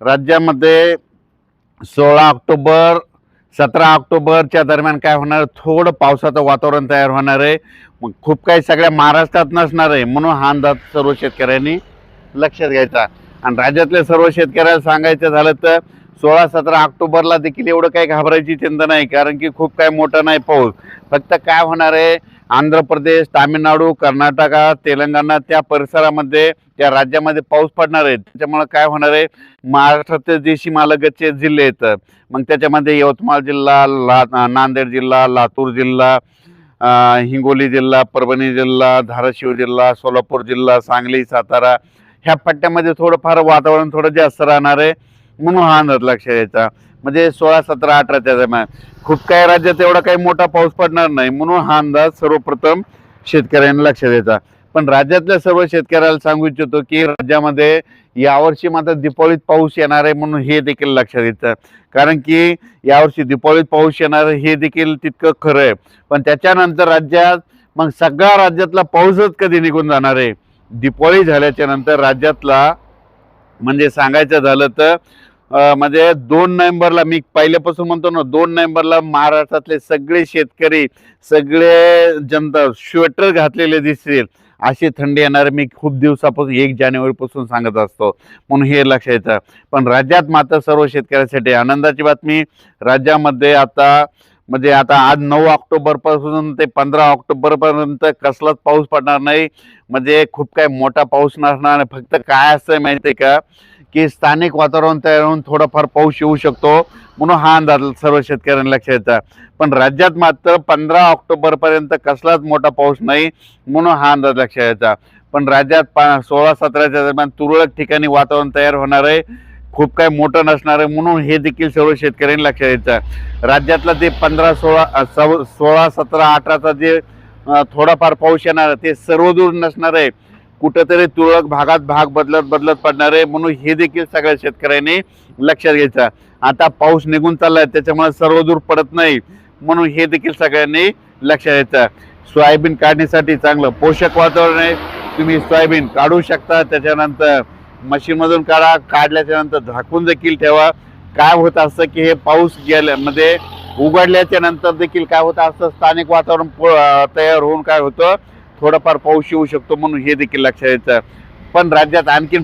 राज्यामध्ये सोळा ऑक्टोबर सतरा ऑक्टोबरच्या दरम्यान काय होणार? थोडं पावसाचं वातावरण तयार होणार आहे. मग खूप काही सगळ्या महाराष्ट्रात नसणार आहे म्हणून हा अंदाज सर्व शेतकऱ्यांनी लक्षात घ्यायचा. आणि राज्यातल्या सर्व शेतकऱ्याला सांगायचं झालं तर सोळा सतरा ऑक्टोबरला देखील एवढं काही घाबरायची चिंता नाही कारण की खूप काय मोठं नाही पाऊस. फक्त काय होणार आहे आंध्र प्रदेश तामिळनाडू कर्नाटका तेलंगणा त्या परिसरामध्ये त्या राज्यामध्ये पाऊस पडणार आहे. त्याच्यामुळं काय होणार आहे? महाराष्ट्रातील जे सीमालगतचे जिल्हे आहेत मग त्याच्यामध्ये यवतमाळ जिल्हा ला नांदेड जिल्हा लातूर जिल्हा हिंगोली जिल्हा परभणी जिल्हा धाराशिव जिल्हा सोलापूर जिल्हा सांगली सातारा ह्या पट्ट्यामध्ये थोडंफार वातावरण थोडं जास्त राहणार आहे म्हणून हा अंदाज लक्षात यायचा. म्हणजे सोळा सतरा अठराच्या दरम्यान खूप काही राज्यात एवढा काही मोठा पाऊस पडणार नाही म्हणून हा अंदाज सर्वप्रथम शेतकऱ्यांनी लक्ष द्यायचा पण राज्यातल्या सर्व शेतकऱ्याला सांगू इच्छितो की राज्यामध्ये यावर्षी मात्र दिपावलीत पाऊस येणार आहे म्हणून हे देखील लक्षात येतं. कारण की यावर्षी दिपावलीत पाऊस येणार आहे हे देखील तितकं खरं आहे. पण त्याच्यानंतर राज्यात मग सगळ्या राज्यातला पाऊसच कधी निघून जाणार आहे? दीपावळी झाल्याच्यानंतर राज्यातला म्हणजे सांगायचं झालं तर म्हणजे दोन नोव्हेंबरला मी पहिल्यापासून म्हणतो ना दोन नोव्हेंबरला महाराष्ट्रातले सगळे शेतकरी सगळे जनता स्वेटर घातलेले दिसतील. अशी थंडी येणार मी खूप दिवसापासून एक जानेवारीपासून सांगत असतो. म्हणून हे लक्षात येतं. पण राज्यात मात्र सर्व शेतकऱ्यांसाठी आनंदाची बातमी राज्यामध्ये आता म्हणजे आता आज नऊ ऑक्टोबरपासून ते पंधरा ऑक्टोबरपर्यंत कसलाच पाऊस पडणार नाही. म्हणजे खूप काही मोठा पाऊस नसणार फक्त काय असतं माहिती आहे का? की स्थानिक वातावरण तयार होऊन थोडाफार पाऊस येऊ शकतो म्हणून हा अंदाज सर्व शेतकऱ्यांना लक्षात येतात पण राज्यात मात्र पंधरा ऑक्टोबरपर्यंत कसलाच मोठा पाऊस नाही म्हणून हा अंदाज लक्षात यायचा पण राज्यात पा सोळा सतराच्या दरम्यान तुरळक ठिकाणी वातावरण तयार होणार आहे. खूप काही मोठं नसणार आहे म्हणून हे देखील सर्व शेतकऱ्यांनी लक्षात यायचं राज्यातला ते पंधरा सोळा सव सोळा सतरा अठराचा जे थोडाफार पाऊस येणार आहे ते सर्वदूर नसणार आहे. कुठंतरी तुरळक भागात भाग बदलत बदलत पडणार आहे. म्हणून हे देखील सगळ्या शेतकऱ्यांनी लक्षात घ्यायचं. आता पाऊस निघून चाललाय त्याच्यामुळे सर्व दूर पडत नाही. म्हणून हे देखील सगळ्यांनी लक्षात घ्यायचं. सोयाबीन काढण्यासाठी चांगलं पोषक वातावरण आहे. तुम्ही सोयाबीन काढू शकता. त्याच्यानंतर मशीनमधून काढा. काढल्याच्या नंतर झाकून देखील ठेवा. काय होत असतं की हे पाऊस गेल्यामध्ये उघडल्याच्या नंतर देखील काय होतं असतं? स्थानिक वातावरण तयार होऊन काय होतं? थोडंफार पाऊस येऊ शकतो म्हणून हे देखील लक्षात यायचं पण राज्यात आणखीन